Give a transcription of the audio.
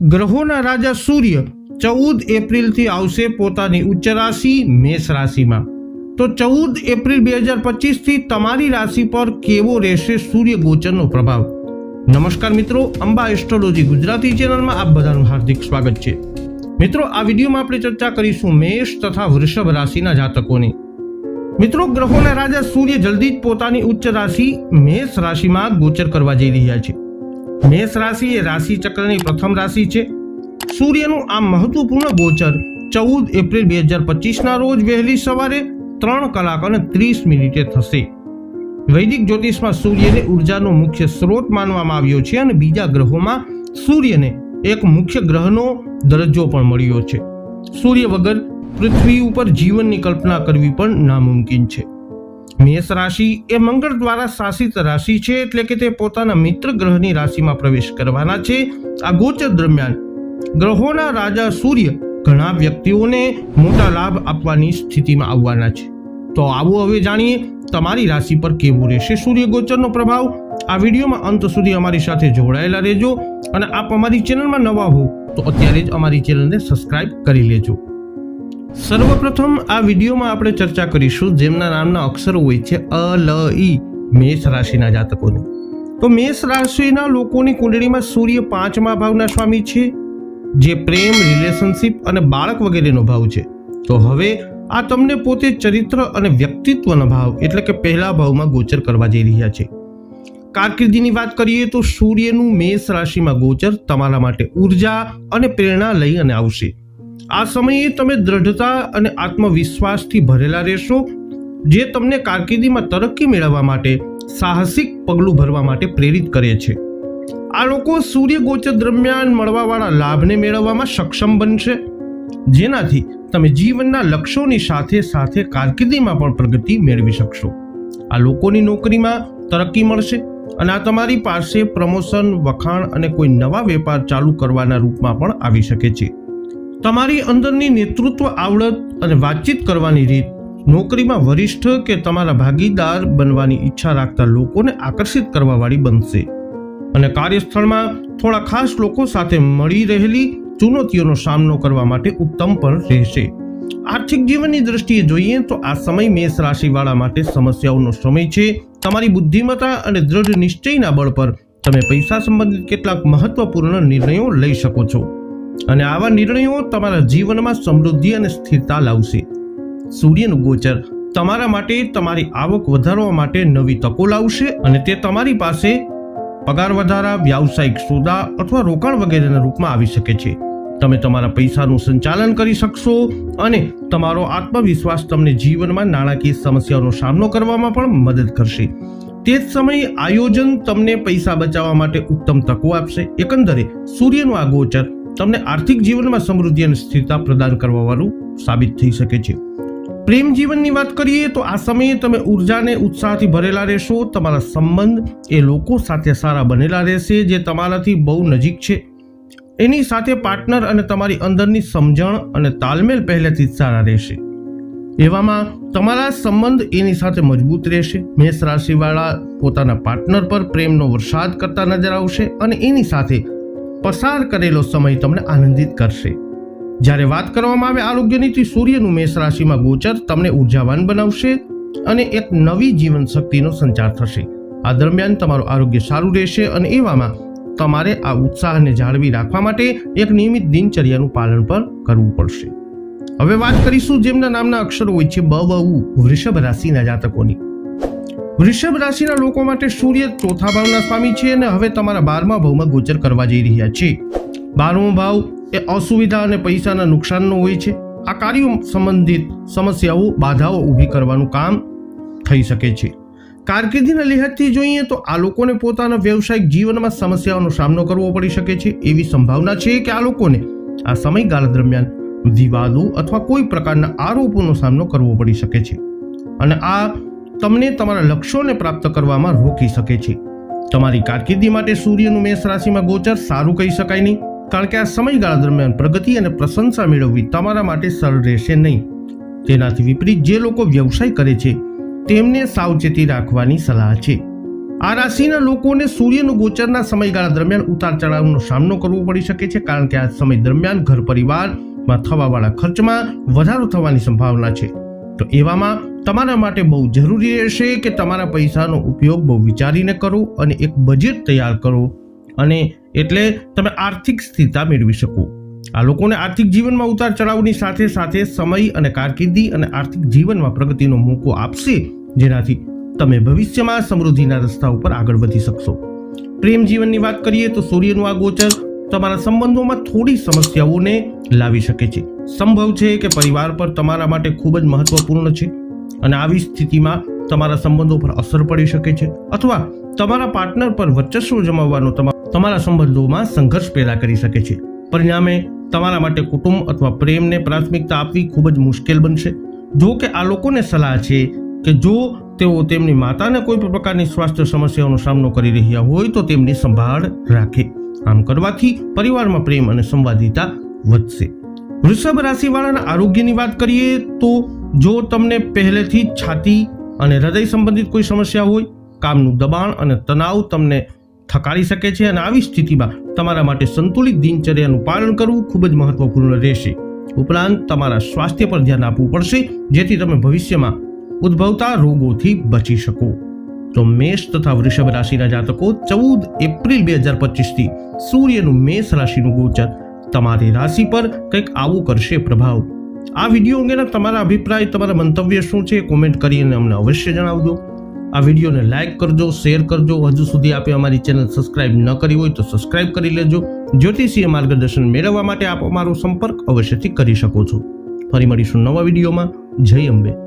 ગ્રહોના રાજા સૂર્ય ચૌદ એપ્રિલથી આવશે પોતાની ઉચ્ચ રાશિ મેષ રાશિમાં. તો ચૌદ એપ્રિલ બે હજાર પચીસથી તમારી રાશિ પર કેવો રહેશે સૂર્ય ગોચરનો પ્રભાવ? નમસ્કાર મિત્રો, અંબા એસ્ટ્રોલોજી ગુજરાતી ચેનલમાં આપ બધાનું હાર્દિક સ્વાગત છે. મિત્રો, આ વિડીયોમાં આપણે ચર્ચા કરીશું મેષ તથા વૃષભ રાશિના જાતકોની. મિત્રો, ગ્રહોના રાજા સૂર્ય જલ્દી જ પોતાની ઉચ્ચ રાશિ મેષ રાશિમાં ગોચર કરવા જઈ રહ્યા છે. મેષ રાશિ એ રાશિ ચક્રની પ્રથમ રાશિ છે. સૂર્યનું આ મહત્વપૂર્ણ ગોચર ચૌદ એપ્રિલ બે હજાર પચીસના રોજ વહેલી સવારે ત્રણ કલાક અને ત્રીસ મિનિટે થશે. વૈદિક જ્યોતિષમાં સૂર્યને ઉર્જાનો મુખ્ય સ્ત્રોત માનવામાં આવ્યો છે અને બીજા ગ્રહોમાં સૂર્યને એક મુખ્ય ગ્રહનો દરજ્જો પણ મળ્યો છે. સૂર્ય વગર પૃથ્વી ઉપર જીવનની કલ્પના કરવી પણ નામુમકિન છે. મેષ રાશિ એ મંગળ દ્વારા શાસિત રાશિ છે, એટલે કે તે પોતાના મિત્ર ગ્રહની રાશિમાં પ્રવેશ કરવાના છે. આ ગોચર દરમિયાન ગ્રહોના રાજા સૂર્ય ઘણા વ્યક્તિઓને મોટા લાભ આપવાની સ્થિતિમાં આવવાના છે. તો આવો હવે જાણીએ તમારી રાશિ પર કેવું રહેશે સૂર્ય ગોચરનો પ્રભાવ? આ વિડીયોમાં અંત સુધી અમારી સાથે જોડાયેલા રહેજો અને આપ અમારી ચેનલમાં નવા હો તો અત્યારે જ અમારી ચેનલને સબસ્ક્રાઇબ કરી લેજો. સર્વપ્રથમ આ વિડીયોમાં આપણે ચર્ચા કરીશું જેમના નામના અક્ષરો હોય છે અ, લ, ઈ, મેષ રાશિના જાતકોની. તો મેષ રાશિના લોકોની કુંડળીમાં સૂર્ય પાંચમા ભાવના સ્વામી છે, જે પ્રેમ રિલેશનશિપ અને બાળક વગેરેનો ભાવ છે. તો હવે આ તમને પોતે ચરિત્ર અને વ્યક્તિત્વના ભાવ, એટલે કે પહેલા ભાવમાં ગોચર કરવા જઈ રહ્યા છે. કારકિર્દીની વાત કરીએ તો સૂર્યનું મેષ રાશિમાં ગોચર તમારા માટે ઊર્જા અને પ્રેરણા લઈ અને આવશે. આ સમયે તમે દ્રઢતા અને આત્મવિશ્વાસથી ભરેલા રહેશો, જે તમને કારકિર્દીમાં તરક્કી મેળવવા માટે, સાહસિક પગલું ભરવા માટે પ્રેરિત કરે છે. આ લોકો સૂર્ય ગોચર દરમિયાન મળવાવાળા લાભને મેળવવામાં સક્ષમ બનશે, જેનાથી તમે જીવનના લક્ષ્યોની સાથે સાથે કારકિર્દીમાં પણ પ્રગતિ મેળવી શકશો. આ લોકોની નોકરીમાં તરક્કી મળશે અને આ તમારી પાસે પ્રમોશન, વખાણ અને કોઈ નવા વેપાર ચાલુ કરવાના રૂપમાં પણ આવી શકે છે. તમારી અંદરની નેતૃત્વ આવડત અને વાતચીત કરવાની રીત, નોકરીમાં વરિષ્ઠ કે તમારા ભાગીદાર બનવાની ઈચ્છા રાખતા લોકોને આકર્ષિત કરવાવાળી બનશે. અને કાર્યસ્થળમાં થોડા ખાસ લોકો સાથે મળી રહેલી ચુનૌતીઓનો સામનો કરવા માટે ઉત્તમ પણ રહેશે. આર્થિક જીવનની દ્રષ્ટિએ જોઈએ તો આ સમય મેષ રાશિવાળા માટે સમસ્યાઓનો સમય છે. તમારી બુદ્ધિમત્તા અને દ્રઢ નિશ્ચયના બળ પર તમે પૈસા સંબંધિત કેટલાક મહત્વપૂર્ણ નિર્ણયો લઈ શકો છો. અને આવા નિર્ણયો તમારા જીવનમાં સમૃદ્ધિ અને સ્થિરતા લાવશે. સૂર્યનું ગોચર તમારા માટે તમારી આવક વધારવા માટે નવી તકો લાવશે અને તે તમારી પાસે પગાર વધારા, વ્યાવસાયિક સોદા અથવા રોકાણ વગેરેના રૂપમાં આવી શકે છે. તમે તમારા પૈસાનું સંચાલન કરી શકશો અને તમારો આત્મવિશ્વાસ તમને જીવનમાં નાણાકીય સમસ્યાઓનો સામનો કરવામાં પણ મદદ કરશે. તે જ સમયે આયોજન તમને પૈસા બચાવવા માટે ઉત્તમ તકો આપશે. એકંદરે સૂર્યનું આ ગોચર તમને આર્થિક જીવનમાં સમૃદ્ધિ અને સ્થિરતા પ્રદાન કરવાવાળું સાબિત થઈ શકે છે. પ્રેમ જીવનની વાત કરીએ તો આ સમયે તમે ઉર્જાને ઉત્સાહથી ભરેલા રહેશો, તમારા સંબંધ એ લોકો સાથે સારા બનેલા રહેશે જે તમારાથી બહુ નજીક છે. એની સાથે પાર્ટનર અને તમારી અંદરની સમજણ અને તાલમેલ પહેલેથી જ સારા રહેશે. એવામાં તમારા સંબંધ એની સાથે મજબૂત રહેશે. મેષ રાશિવાળા પોતાના પાર્ટનર પર પ્રેમનો વરસાદ કરતા નજર આવશે અને એની સાથે પસાર કરેલો સમય તમને આનંદિત કરશે. જ્યારે વાત કરવામાં આવે આરોગ્યની નીતિ, સૂર્યનું મેષ રાશિમાં ગોચર તમને ઉર્જાવાન બનાવશે અને એક નવી જીવન શક્તિનો સંચાર થશે. આ દરમિયાન તમારું આરોગ્ય સારું રહેશે અને એવામાં તમારે આ ઉત્સાહને જાળવી રાખવા માટે એક નિયમિત દિનચર્યાનું પાલન પણ કરવું પડશે. હવે વાત કરીશું જેમના નામના અક્ષરો હોય છે, બ વૃષભ રાશિના જાતકોની. વૃષભ રાશિના લોકો માટે સૂર્ય ચોથા ભાવના સ્વામી છે અને હવે તમારા બારમા ભાવમાં ગોચર કરવા જઈ રહ્યા છે. બારમો ભાવ એ અસુવિધા અને પૈસાના નુકસાનનો હોય છે. આ કાર્યો સંબંધિત સમસ્યાઓ, બાધાઓ ઊભી કરવાનું કામ થઈ શકે છે. કારકિર્દીના લિહાજથી જોઈએ તો આ લોકોને પોતાના વ્યવસાયિક જીવનમાં સમસ્યાઓનો સામનો કરવો પડી શકે છે. એવી સંભાવના છે કે આ લોકોને આ સમયગાળા દરમિયાન વિવાદો અથવા કોઈ પ્રકારના આરોપોનો સામનો કરવો પડી શકે છે. અને આ તમને તમારા લક્ષ્યોને પ્રાપ્ત કરવામાં રોકી શકે છે. તમારી કારકિર્દી માટે સૂર્યનું મેષ રાશિમાં ગોચર સારું કહી શકાય નહીં, કારણ કે આ સમયગાળા દરમિયાન પ્રગતિ અને પ્રશંસા મેળવવી તમારા માટે સરળ રહેશે નહીં. તેનાથી વિપરીત જે લોકો વ્યવસાય કરે છે, તેમને સાવચેતી રાખવાની સલાહ છે. આ રાશિના લોકોને સૂર્યનું ગોચરના સમયગાળા દરમિયાન ઉતાર ચઢાવનો સામનો કરવો પડી શકે છે, કારણ કે આ સમય દરમિયાન ઘર પરિવારમાં થવાવાળા ખર્ચમાં વધારો થવાની સંભાવના છે. તો એવામાં તમારા માટે બહુ જરૂરી રહેશે કે તમારા પૈસાનો ઉપયોગ બહુ વિચારીને કરો અને એક બજેટ તૈયાર કરો અને એટલે તમે આર્થિક સ્થિરતા મેળવી શકો. આ લોકોને આર્થિક જીવનમાં ઉતાર ચઢાવની સાથે સાથે સમય અને કારકિર્દી અને આર્થિક જીવનમાં પ્રગતિનો મોકો આપશે, જેનાથી તમે ભવિષ્યમાં સમૃદ્ધિના રસ્તા ઉપર આગળ વધી શકશો. પ્રેમ જીવનની વાત કરીએ તો સૂર્યનું આ ગોચર તમારા સંબંધોમાં થોડી સમસ્યાઓને લાવી શકે છે. સંભવ છે કે પરિવાર પર તમારા માટે ખૂબ જ મહત્વપૂર્ણ છે? અને આવી સ્થિતિમાં તમારા સંબંધો પર અસર પડી શકે છે અથવા તમારા પાર્ટનર પર વર્ચસ્વ જમાવવાનો તમારા સંબંધોમાં સંઘર્ષ પેદા કરી શકે છે. પરિણામે તમારા માટે કુટુંબ અથવા પ્રેમને પ્રાથમિકતા આપવી ખૂબ જ મુશ્કેલ બનશે. જો કે આ લોકોને સલાહ છે કે જો તેઓ તેમની માતાને કોઈ પણ પ્રકારની સ્વાસ્થ્ય સમસ્યાઓનો સામનો કરી રહ્યા હોય તો તેમની સંભાળ રાખે. આમ કરવાથી પરિવારમાં પ્રેમ અને સંવાદિતા વધશે. વૃષભ રાશિવાળાના આરોગ્યની વાત કરીએ તો જો તમને પહેલેથી છાતી અને હૃદય સંબંધિત કોઈ સમસ્યા હોય, કામનું દબાણ અને તણાવ તમને થકારી શકે છે અને આવી સ્થિતિમાં તમારા માટે સંતુલિત દિનચર્યાનું પાલન કરવું ખૂબ જ મહત્વપૂર્ણ રહેશે. ઉપરાંત તમારા સ્વાસ્થ્ય પર ધ્યાન આપવું પડશે, જેથી તમે ભવિષ્યમાં ઉદ્ભવતા રોગોથી બચી શકો. તો મેષ તથા વૃષભ રાશિના જાતકો, ચૌદ એપ્રિલ બે હજાર પચીસથી સૂર્યનું મેષ રાશિનું ગોચર તમારી રાશિ પર કંઈક આવું કરશે પ્રભાવ. આ વીડિયો અંગેના તમારા અભિપ્રાય, તમારા મંતવ્ય શું છે કોમેન્ટ કરીને અમને અવશ્ય જણાવજો. આ વિડીયોને લાઇક કરજો શેર કરજો. હજુ સુધી આપે અમારી ચેનલ સબસ્ક્રાઇબ ન કરી હોય તો સબસ્ક્રાઇબ કરી લેજો. જ્યોતિષીય માર્ગદર્શન મેળવવા માટે આપ અમારો સંપર્ક અવશ્યથી કરી શકો છો. ફરી મળીશું નવા વિડીયોમાં. જય અંબે.